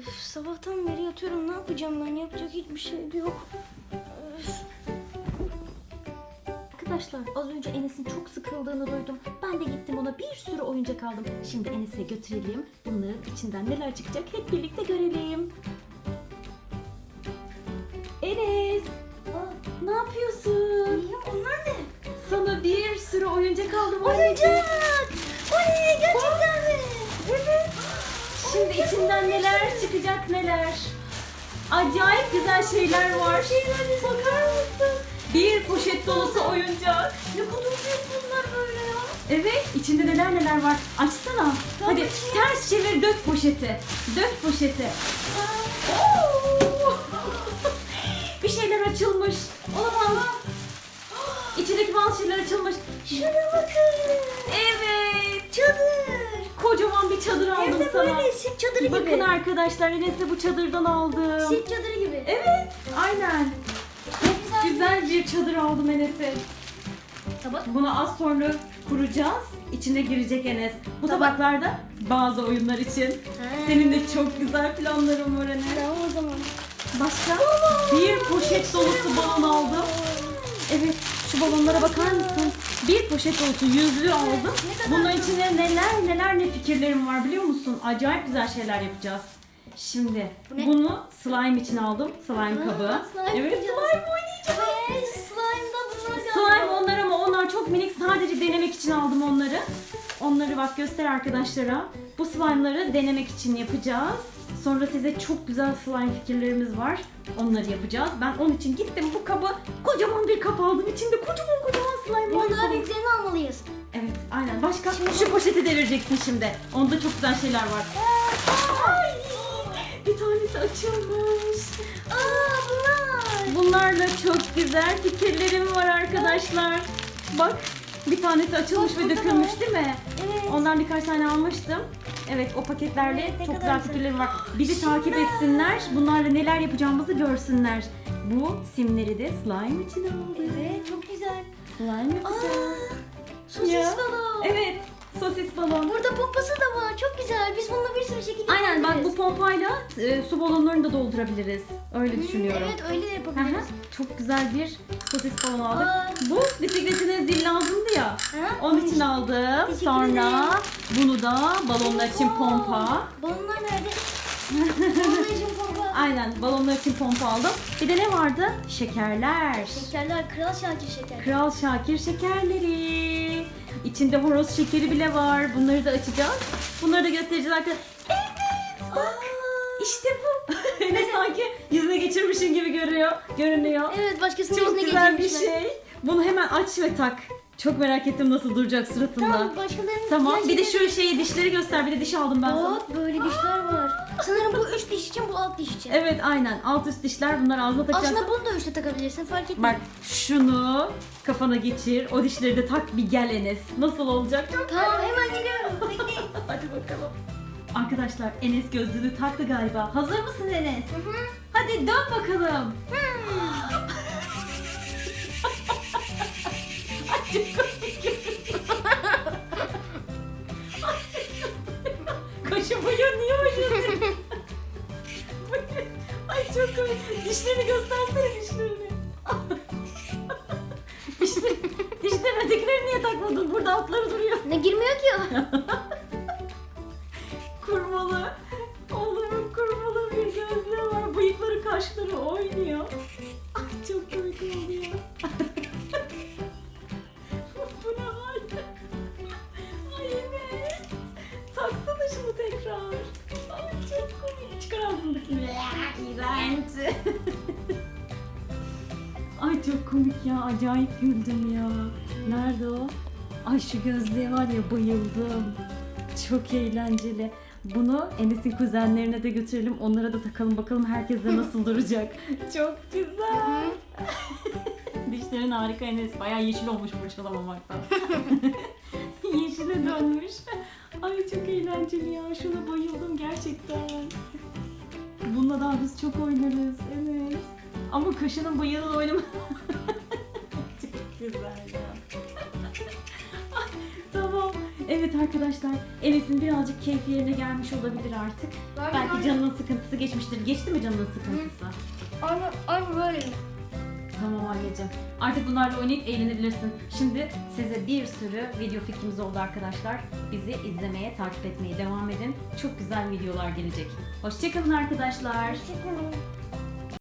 Üf, sabahtan beri yatıyorum. Ne yapacağım ben? Yapacak hiçbir şey yok. Üf. Arkadaşlar az önce Enes'in çok sıkıldığını duydum. Ben de gittim ona bir sürü oyuncak aldım. Şimdi Enes'e götürelim. Bunların içinden neler çıkacak hep birlikte görelim. Enes! Aa, Ne yapıyorsun? iyi, onlar ne? Sana bir sürü oyuncak aldım. Oyuncak! Oley gerçekten mi? Evet. Şimdi içinden neler çıkacak neler. Acayip güzel şeyler var. Şeyler bakar mısın? Bir poşet dolusu oyuncak. Ne kadar büyük bunlar böyle ya. Evet, içinde neler neler var. Açsana. Hadi açayım. ters çevir, dök poşeti. Dök poşeti. Bir şeyler açılmış. Olamaz. İçindeki bazı şeyler açılmış. Şuna bakın. Evet. Çadır. Bir çadır aldım Hem de sana. böyle sit çadırı gibi. Bakın arkadaşlar Enes'e bu çadırdan aldım. Sit çadırı gibi. Evet, aynen. Ne güzel. Bir çadır aldım Enes'e. Tabak. Bunu az sonra kuracağız. İçine girecek Enes. Bu Tabak. tabaklarda bazı oyunlar için. Senin de çok güzel planlarım var Enes. Tamam o zaman. Başka? Bir poşet dolusu balon aldım. Evet, şu balonlara bakar mısın? Bir poşet dolusu yüzlü aldım. Bunun içine neler neler ne fikirlerim var biliyor musun? Acayip güzel şeyler yapacağız. Şimdi Bu ne? bunu slime için aldım. Slime kabı. slime evet, yapacağız. slime oynayacağız. Ve slime'da bunlar. Slime onlar ama onlar çok minik. Sadece denemek için aldım onları. Onları bak göster arkadaşlara. Bu slime'ları denemek için yapacağız. Sonra size çok güzel slime fikirlerimiz var. Onları yapacağız. Ben onun için gittim bu kabı kocaman bir kap aldım. İçinde kocaman kocaman slime var. Bunun daha büyüklerini almalıyız. Evet aynen. Başka şu poşeti devireceksin şimdi. Onda çok güzel şeyler var. Ay, bir tanesi açılmış. Aa bunlar. Bunlarla çok güzel fikirlerim var arkadaşlar. Bak bir tanesi açılmış Bak, ve dökülmüş var. değil mi? Evet. Ondan birkaç tane almıştım. Evet o paketlerle Evet, ne çok kadar güzel güzel. fikirlerim var. Bizi takip etsinler. Bunlarla neler yapacağımızı görsünler. Bu simleri de slime için aldım. Evet çok güzel. Slime yapacağız. Sosis Ya. balon. Evet sosis balon. Burada pompası da var. Çok güzel. Biz bununla bir sürü şekilde Aynen bak bu yapabiliriz. pompayla e, su balonlarını da doldurabiliriz. Öyle düşünüyorum. Evet öyle de Hı hı. yapabiliriz. Çok güzel bir sosis balon aldık. Aa. Bu bisikletine zil lazımdı ya. Ha? Onun için aldım. Teşekkür Sonra ederim. bunu da balonlar için pompa. Balonlar nerede? Balonlar için pompa. Aynen balonlar için pompa aldım. Bir de ne vardı? Şekerler. Şekerler, Kral Şakir şeker. Kral Şakir şekerleri. İçinde horoz şekeri bile var. Bunları da açacağız. Bunları da göstereceğiz arkadaşlar. Evet bak. İşte bu. ne sanki yüzüne geçirmişim gibi görüyor, görünüyor. Evet başkasının Çok yüzüne güzel bir geçirmişler. şey. Bunu hemen aç ve tak. Çok merak ettim nasıl duracak suratında. Tamam başkalarının Tamam. Bir de şu şeyi dişleri göster. Bir de diş aldım ben sana. Bak böyle dişler var. Sanırım bu üst diş için bu alt diş için. Evet aynen. Alt üst dişler. Bunlar ağzına takacaksın. Aslında bunu da üstte takabilirsin fark etmez. Bak şunu kafana geçir. O dişleri de tak bir gel Enes. Nasıl olacak? Çok Tamam hemen geliyorum. Bekleyin. Hadi bakalım. Arkadaşlar Enes gözlüğünü taktı galiba. Hazır mısın Enes? Hadi dön bakalım. Ay çok komik. Kaşı niye oynuyorsun? Ay çok komik. Dişlerini göstersene dişlerini. Dişleri, dişlerin ötekileri niye takmadın? Burada altları duruyor. Ne girmiyor ki o? Kaşları oynuyor. Ay çok komik oldu ya. Bu ne hal? Ay evet. Taksana şunu tekrar. Ay çok komik. Çıkar ağzındakini. İğrenç. Ay çok komik ya. Acayip güldüm ya. Nerede o? Ay şu gözlüğe var ya bayıldım. Çok eğlenceli. Bunu Enes'in kuzenlerine de götürelim. Onlara da takalım bakalım herkes de nasıl duracak. Çok güzel. Dişlerin harika Enes. Bayağı yeşil olmuş fırçalamamaktan. Yeşile dönmüş. Ay çok eğlenceli ya. Şuna bayıldım gerçekten. Bununla daha biz çok oynarız. Evet. Ama kaşının bıyığının oynama. çok güzel ya. Evet arkadaşlar Enes'in birazcık keyfi yerine gelmiş olabilir artık. Belki canının sıkıntısı geçmiştir. Geçti mi canının sıkıntısı? Aynı, aynı böyle. Tamam anneciğim. Artık bunlarla oynayıp eğlenebilirsin. Şimdi size bir sürü video fikrimiz oldu arkadaşlar. Bizi izlemeye, takip etmeye devam edin. Çok güzel videolar gelecek. Hoşçakalın arkadaşlar. Hoşçakalın.